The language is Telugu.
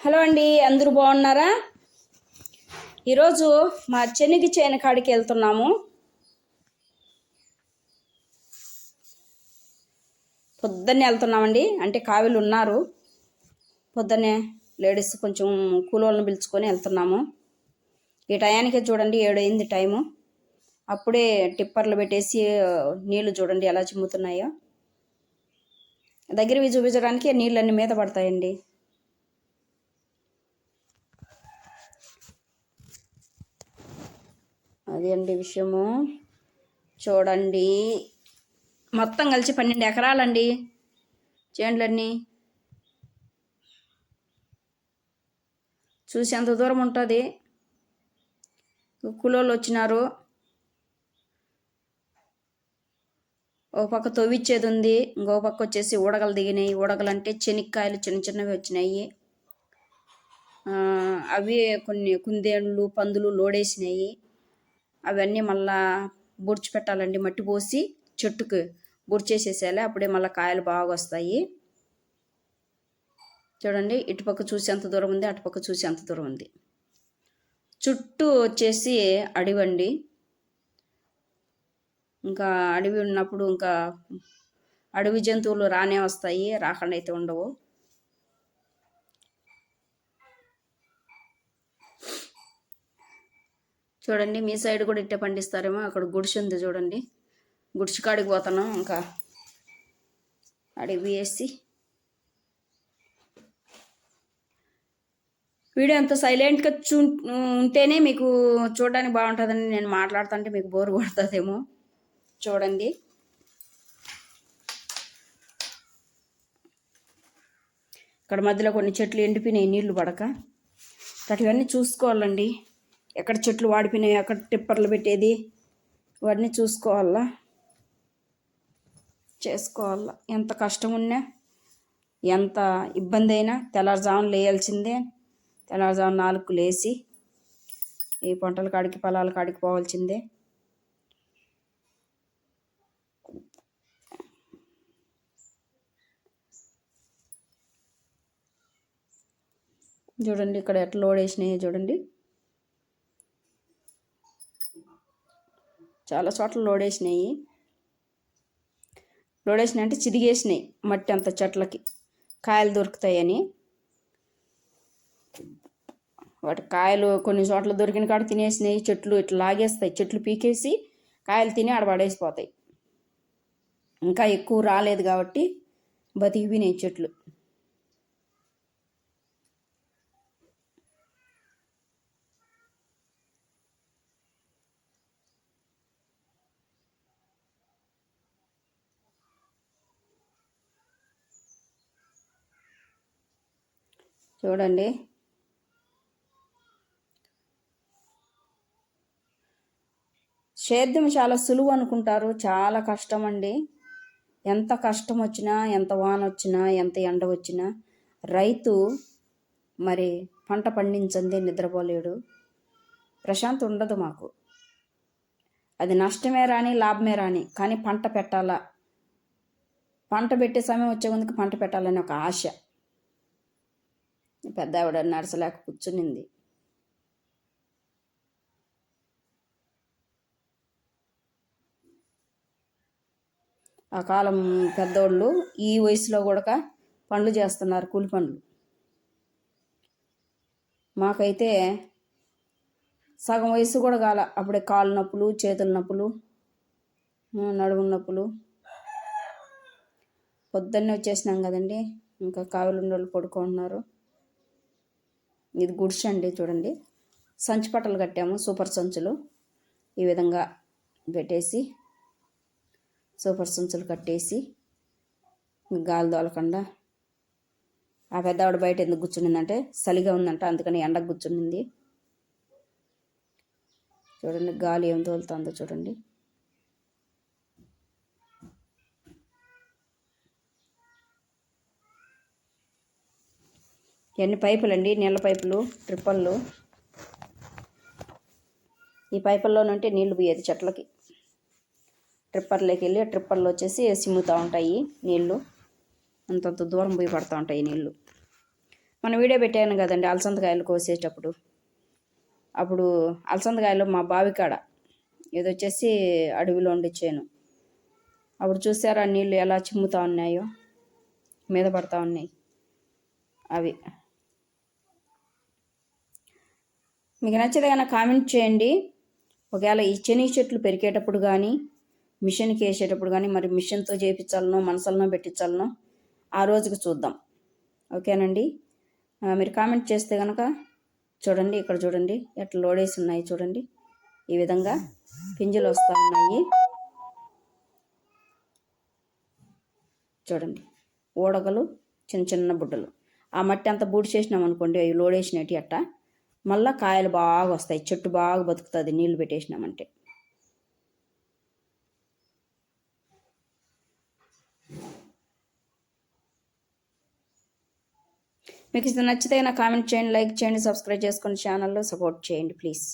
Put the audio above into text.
హలో అండి అందరూ బాగున్నారా? ఈరోజు మా చెనిగి చేను కాడికి వెళ్తున్నాము. పొద్దున్నే వెళ్తున్నామండి అంటే కావిలు ఉన్నారు. పొద్దున్నే లేడీస్ కొంచెం కూలోళ్ళని పిలుచుకొని వెళ్తున్నాము. ఈ టయానికే చూడండి ఏడు అయింది టైము. అప్పుడే టిప్పర్లు పెట్టేసి నీళ్ళు చూడండి ఎలా చిమ్ముతున్నాయో. దగ్గరవి చూపించడానికి నీళ్ళన్నీ మీద పడతాయండి. అది అండి విషయము. చూడండి. మొత్తం కలిసి పన్నెండు ఎకరాలండి. చేనులన్నీ. చూసి ఎంత దూరం ఉంటుంది? కులోళ్ళు వచ్చినారు. ఓ పక్క తవ్విచ్చేది ఉంది. ఇంకో పక్క వచ్చేసి ఉడగలు దిగినాయి. ఉడగలు అంటే చెనిక్కాయలు చిన్న చిన్నవి వచ్చినాయి. అవి కొన్ని కుందేళ్ళు పందులు లోడేసినాయి. అవన్నీ మళ్ళా బుడ్చి పెట్టాలండి. మట్టి పోసి చెట్టుకు బుడ్చేసేసేయాలి అప్పుడే మళ్ళీ కాయలు బాగా వస్తాయి. చూడండి ఇటుపక్క చూసి ఎంత దూరం ఉంది అటుపక్క చూసి ఎంత దూరం ఉంది. చుట్టూ వచ్చేసి అడివండి ఇంకా అడవి ఉన్నప్పుడు ఇంకా అడవి జంతువులు రానే వస్తాయి. రాకుండా అయితే ఉండవు. చూడండి మీ సైడ్ కూడా ఇట్టే పండిస్తారేమో అక్కడ గుడిసి ఉంది చూడండి. గుడిసి కాడికి పోతున్నాం ఇంకా అడిగి వేసి. వీడియో అంత సైలెంట్గా చూ ఉంటేనే మీకు చూడడానికి బాగుంటుందని నేను మాట్లాడుతుంటే మీకు బోర్ కొడుతుందేమో. చూడండి. ఇక్కడ మధ్యలో కొన్ని చెట్లు ఎండిపోయినాయి నీళ్ళు పడక. అటువన్నీ చూసుకోవాలండి. ఎక్కడ చెట్లు వాడిపోయినాయి ఎక్కడ టిప్పర్లు పెట్టేది ఇవన్నీ చూసుకోవాలా? చేసుకోవాలా? ఎంత కష్టం ఉన్నా ఎంత ఇబ్బంది అయినా తెల్లారుజామున లేయాల్సిందే. తెల్లారుజామున నాలుగు లేచి ఈ పంటల కాడికి పొలాల కాడికి పోవాల్సిందే. చూడండి ఇక్కడ ఎట్లా లోడ్ వేసినాయో చూడండి. చాలా చోట్ల లోడేసినాయి. లోడేసినాయి లోడ్ అంటే చిరిగేసినాయి మట్టి అంత చెట్లకి. కాయలు దొరుకుతాయని. వాటి కాయలు కొన్ని చోట్ల దొరికిన కాడ తినేసినాయి. చెట్లు ఇట్లా లాగేస్తాయి. చెట్లు పీకేసి కాయలు తిని ఆడ పడేసిపోతాయి. ఇంకా ఎక్కువ రాలేదు కాబట్టి బతికిపోయినాయి చెట్లు. చూడండి. సేద్యం చాలా సులువు అనుకుంటారు చాలా కష్టం అండి ఎంత కష్టం వచ్చినా ఎంత వాన వచ్చినా ఎంత ఎండ వచ్చినా రైతు మరి పంట పండించందే నిద్రపోలేడు. ప్రశాంతి ఉండదు మాకు. అది నష్టమే రాని లాభమే రాని కానీ పంట పెట్టాలా? పంట పెట్టే సమయం వచ్చే ముందుకు పంట పెట్టాలని ఒక ఆశ. పెద్ద ఆవిడ నడసలేక కూర్చునింది. ఆ కాలం పెద్దోళ్ళు ఈ వయసులో కూడా పనులు చేస్తున్నారు కూలి పనులు మాకైతే సగం వయసు కూడా కాల అప్పుడే కాళ్ళు నొప్పులు చేతుల నొప్పులు నడుము నొప్పులు. పొద్దున్నే వచ్చేసినాం కదండి. ఇంకా కావులు ఉండోళ్ళు పడుకుంటున్నారు ఇది గుడ్స్ అండి చూడండి. సంచి పట్టలు కట్టాము సూపర్ సంచులు. ఈ విధంగా పెట్టేసి సూపర్ సంచులు కట్టేసి గాలి దోలకుండా ఆ పెద్దవాడు బయట ఎందుకు కూర్చునిందంటే చలిగా ఉందంట అందుకని ఎండకు కూర్చునింది. చూడండి గాలి ఏం తోలుతుందో చూడండి. ఇవన్నీ పైపులండి? నీళ్ళ పైపులు ట్రిప్పళ్ళు? ఈ పైపుల్లో నుండి నీళ్ళు పోయేది చెట్లకి. ట్రిప్పర్లోకి వెళ్ళి ట్రిప్పర్లు వచ్చేసి సిమ్ముతూ ఉంటాయి నీళ్ళు అంతంత దూరం పోయి పడుతూ ఉంటాయి నీళ్ళు మన వీడియో పెట్టాను కదండి అలసందకాయలు కోసేటప్పుడు. అప్పుడు అలసందకాయలు మా బావి కాడ ఇది వచ్చేసి అడవిలో ఉండిచ్చాను అప్పుడు చూసారా నీళ్ళు ఎలా చిమ్ముతా ఉన్నాయో? మీద పడతా ఉన్నాయి. అవి. మీకు నచ్చితే కనుక కామెంట్ చేయండి. ఒకవేళ ఈ చెని చెట్లు పెరిగేటప్పుడు కానీ మిషన్కి వేసేటప్పుడు కానీ మరి మిషన్తో చేయించాలనో మనసలనో పెట్టించాలనో ఆ రోజుకి చూద్దాం. ఓకేనండి? మీరు కామెంట్ చేస్తే కనుక చూడండి ఇక్కడ చూడండి ఎట్లా లోడేసి ఉన్నాయి చూడండి. ఈ విధంగా పింజలు వస్తూ ఉన్నాయి. చూడండి ఊడగలు చిన్న చిన్న బుడ్డలు. ఆ మట్టి అంతా బూడి చేసినాం అనుకోండి అవి లోడేసినట్టు అట్ట మళ్ళా కాయలు బాగా వస్తాయి. చెట్టు బాగా బతుకుతుంది. నీళ్ళు పెట్టేసినామంటే. మీకు ఇది నచ్చితే నా కామెంట్ చేయండి లైక్ చేయండి సబ్స్క్రైబ్ చేసుకోండి ఛానల్లో సపోర్ట్ చేయండి ప్లీజ్.